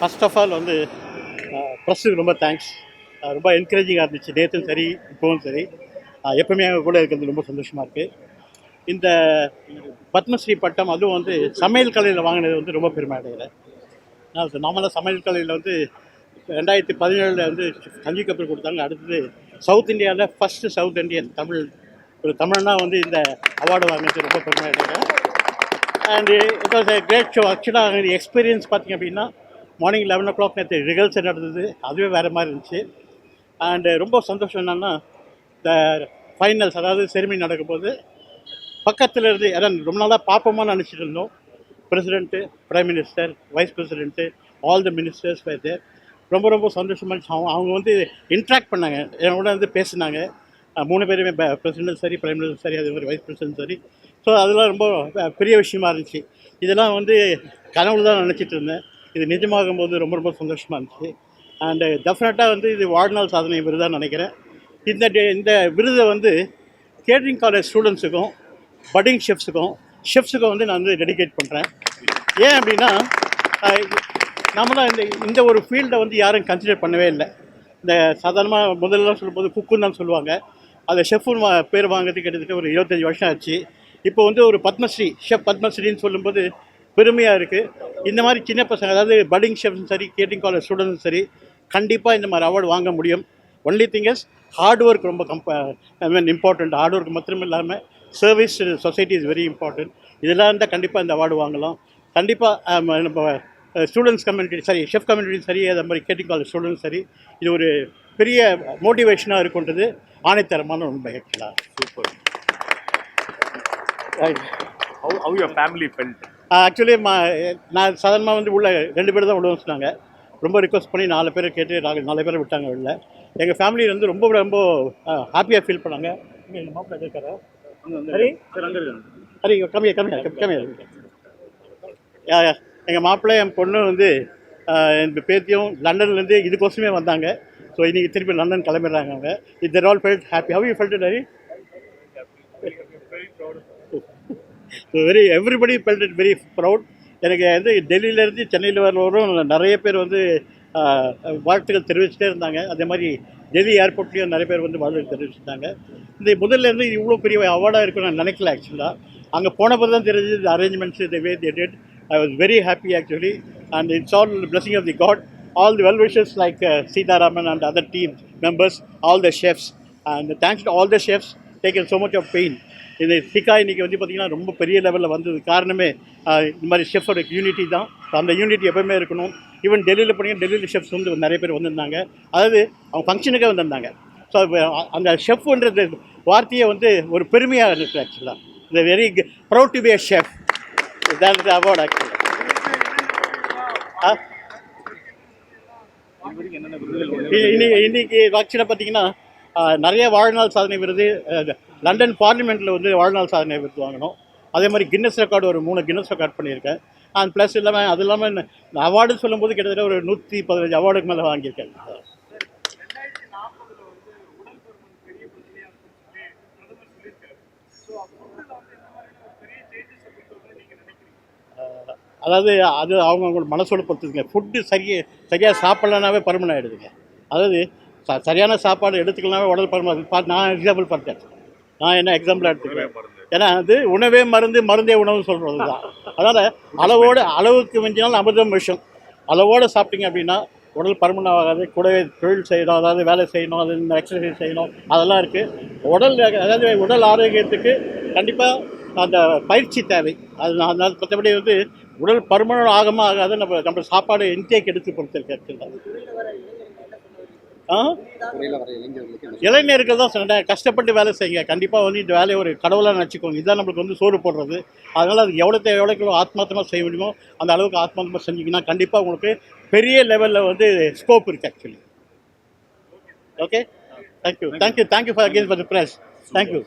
First of all வந்து ப்ரெஸ்ஸுக்கு ரொம்ப thanks ரொம்ப என்கரேஜிங்காக இருந்துச்சு. நேற்றும் சரி இப்போவும் சரி. எப்பவுமே எங்கள் கூட இருக்கிறது ரொம்ப சந்தோஷமாக இருக்குது இந்த பத்மஸ்ரீ பட்டம் அதுவும் வந்து சமையல் கலையில் வாங்கினது வந்து ரொம்ப பெருமை அடைகிறேன் நான் நார்மலாக சமையல் கலையில் வந்து ரெண்டாயிரத்தி பதினேழில் வந்து கஞ்சி கப்பல் கொடுத்தாங்க. அடுத்தது சவுத் இந்தியாவில் ஃபஸ்ட்டு சவுத் இந்தியன் தமிழ் ஒரு தமிழனா வந்து இந்த அவார்டு வாங்கினது ரொம்ப பெருமை அடைகிறேன் and it was a great show ஆக்சுவலாக எக்ஸ்பீரியன்ஸ் பார்த்தீங்க அப்படின்னா மார்னிங் லெவன் ஓ கிளாக் நேற்று ரிஹர்சல் நடந்தது. அதுவே வேறு மாதிரி இருந்துச்சு. அண்டு ரொம்ப சந்தோஷம் என்னென்னா இந்த ஃபைனல்ஸ் அதாவது செரிமனி நடக்கும்போது பக்கத்தில் இருந்து அதான் ரொம்ப நாளாக பார்ப்போமான்னு நினச்சிட்டு இருந்தோம். President prime minister vice president all the ministers பேர் ரொம்ப ரொம்ப சந்தோஷமாக இருந்துச்சு. அவங்க அவங்க வந்து இன்ட்ராக்ட் பண்ணாங்க. என் கூட வந்து பேசினாங்க. மூணு பேருமே பிரசிடென்ட் சரி பிரைம் மினிஸ்டர் சரி அதே மாதிரி வைஸ் பிரசிடென்ட் சரி. ஸோ அதெல்லாம் ரொம்ப பெரிய விஷயமா இருந்துச்சு. இதெல்லாம் வந்து கனவுல தான் நினச்சிட்டு இருந்தேன். இது நிஜமாகும் போது ரொம்ப ரொம்ப சந்தோஷமாக இருந்துச்சு. அண்டு டெஃபினட்டாக uh, வந்து இது வாழ்நாள் சாதனை விருதாக நினைக்கிறேன். இந்த டே- இந்த விருதை வந்து கேட்ரிங் காலேஜ் ஸ்டூடெண்ட்ஸுக்கும் பட்டிங் ஷெஃப்ஸுக்கும் ஷெஃப்ஸுக்கும் வந்து நான் வந்து டெடிகேட் பண்ணுறேன் ஏன் அப்படின்னா அஹ், நம்மளாம் இந்த இந்த ஒரு ஃபீல்டை வந்து யாரும் கன்சிடர் பண்ணவே இல்லை. இந்த சாதாரணமாக முதல்லாம் சொல்லும்போது குக்குன்னு தான் சொல்லுவாங்க. அதை ஷெஃப்னு பேர் வாங்குறதுக்கு கிட்டத்தட்ட ஒரு இருபத்தஞ்சி வருஷம் ஆச்சு. இப்போ வந்து ஒரு பத்மஸ்ரீ ஷெஃப் பத்மஸ்ரீன்னு சொல்லும்போது பெருமையாக இருக்குது இந்த மாதிரி சின்ன பசங்க அதாவது பட்டிங் ஷெஃப்ஸும் சரி கேட்டிங் காலேஜ் ஸ்டூடெண்ட்ஸும் சரி கண்டிப்பாக இந்த மாதிரி அவார்டு வாங்க முடியும். Only thing is hard work ரொம்ப கம்ப I mean important hard work மாத்திரம் இல்லாமல் service society is very important இதெல்லாம் இருந்தால் கண்டிப்பாக இந்த அவார்டு வாங்கலாம். கண்டிப்பாக நம்ம ஸ்டூடெண்ட்ஸ் கம்யூனிட்டி சரி ஷெஃப் கம்யூனிட்டி சரி அதே மாதிரி கேட்டிங் காலேஜ் ஸ்டூடெண்ட்ஸ் சரி இது ஒரு பெரிய மோட்டிவேஷனாக இருக்குன்றது ஆணைத்தரமான உண்மை. ஆக்சுவலாக super how how your family felt actually நான் சாதாரணமாக வந்து உள்ள ரெண்டு பேர் தான் விடுவோம் சொன்னாங்க. ரொம்ப ரிக்வஸ்ட் பண்ணி நாலு பேரை கேட்டு நாலு நாலு பேரை விட்டாங்க வெளில எங்கள் ஃபேமிலி வந்து ரொம்ப ரொம்ப ஹாப்பியாக ஃபீல் பண்ணாங்க. இங்க எங்க மாப்பிள்ளை இருக்காரா? ஹரி ஹரி கம்மியா கம்மியா கம்மியா எங்கள் மாப்பிள்ளை என் பொண்ணு வந்து என் பேத்தியும் லண்டன்லேருந்து இதுக்கோசமே வந்தாங்க. ஸோ இன்றைக்கி திருப்பி லண்டன் கிளம்பிடுறாங்க அவங்க. இது all felt happy how you felt Hari so very everybody felt it very proud எனக்கு வந்து டெல்லியிலேருந்து சென்னையில் வரவரும் நிறைய பேர் வந்து வாழ்த்துக்கள் தெரிவிச்சுட்டே இருந்தாங்க. அதே மாதிரி டெல்லி ஏர்போர்ட்லேயும் நிறைய பேர் வந்து வாழ்த்துக்கள் தெரிவிச்சிருந்தாங்க இந்த முதல்ல இருந்து இவ்வளோ பெரிய அவார்டாக இருக்கும்னு நான் நினைக்கல ஆக்சுவலாக அங்கே போன பிறகு தான் தெரிஞ்சது இந்த arrangements the way they did I was very happy actually and it's all blessing of the God all the well wishes like Sitaraman and other team members all the chefs and thanks to all the chefs taken so much of pain. இந்த சிக்கா இன்னைக்கு வந்து பார்த்திங்கன்னா ரொம்ப பெரிய லெவலில் வந்தது. காரணமே இந்த மாதிரி ஷெஃபோட யூனிட்டி தான். அந்த யூனிட்டி எப்பவுமே இருக்கணும். ஈவன் டெல்லியில் போனீங்கன்னா டெல்லியில் ஷெஃப்ஸ் வந்து நிறைய பேர் வந்திருந்தாங்க. அதாவது அவங்க ஃபங்க்ஷனுக்கே வந்திருந்தாங்க. ஸோ அந்த ஷெஃப்ன்றது வார்த்தையை வந்து ஒரு பெருமையாக இருக்குது ஆக்சுவலாக இந்த very proud to be a chef that is award ஆக்சுவலாக இன்னைக்கு ஆக்சுவலாக பார்த்தீங்கன்னா நிறைய வாழ்நாள் சாதனை விருது லண்டன் பார்லிமெண்ட்டில் வந்து வாழ்நாள் சாதனை விருது வாங்கினோம். அதே மாதிரி கின்னஸ் ரெக்கார்டு ஒரு மூணு கின்னஸ் ரெக்கார்ட் பண்ணியிருக்கேன். அண்ட் ப்ளஸ் இல்லாமல் அது இல்லாமல் அவார்டு சொல்லும்போது கிட்டத்தட்ட ஒரு நூற்றி பதினஞ்சு அவார்டுக்கு மேலே வாங்கியிருக்கேன். அதாவது அது அவங்க அவங்களோட மனசோட பொறுத்துங்க ஃபுட்டு சரியா சரியாக சாப்பிட்லனாவே பருமன் ஆகிடுதுங்க அதாவது ச- சரியான சாப்பாடு எடுத்துக்கலனாவே உடல் பருமன் நான் எக்ஸாம்பிள் பார்த்தேன் நான் என்ன எக்ஸாம்பிளாக எடுத்துக்கிறேன். ஏன்னா அது உணவே மருந்து மருந்தே உணவு சொல்கிறது தான். அதனால் அளவோடு அளவுக்கு மிஞ்சினால் அமிர்தம் விஷம். அளவோடு சாப்பிட்டீங்க அப்படின்னா உடல் பருமன் ஆகாது கூடவே தொழில் செய்யணும் அதாவது வேலை செய்யணும் அது எக்ஸசைஸ் செய்யணும் அதெல்லாம் இருக்குது உடல் அதாவது உடல் ஆரோக்கியத்துக்கு கண்டிப்பாக அந்த பயிற்சி தேவை. அது நான் அதனால் மற்றபடி வந்து உடல் பருமனம் ஆகமா ஆகாது நம்ம நம்ம சாப்பாடு இன்டேக் எடுத்து பொறுத்திருக்கு ஆக்சுவலாக ஆ இளைஞர்கள் தான் சொன்னேன் கஷ்டப்பட்டு வேலை செய்யுங்க. கண்டிப்பாக வந்து இந்த வேலையை ஒரு கடவுளாக நினச்சிக்கோங்க. இதுதான் நம்மளுக்கு வந்து சோறு போடுறது. அதனால் அது எவ்வளோ எவ்வளோக்கு ஆத்மார்த்தமாக செய்ய முடியுமோ அந்த அளவுக்கு ஆத்மார்த்தமாக செஞ்சீங்கன்னா கண்டிப்பாக உங்களுக்கு பெரிய லெவலில் வந்து ஸ்கோப் இருக்குது actually okay thank you thank you thank you for again for the press thank you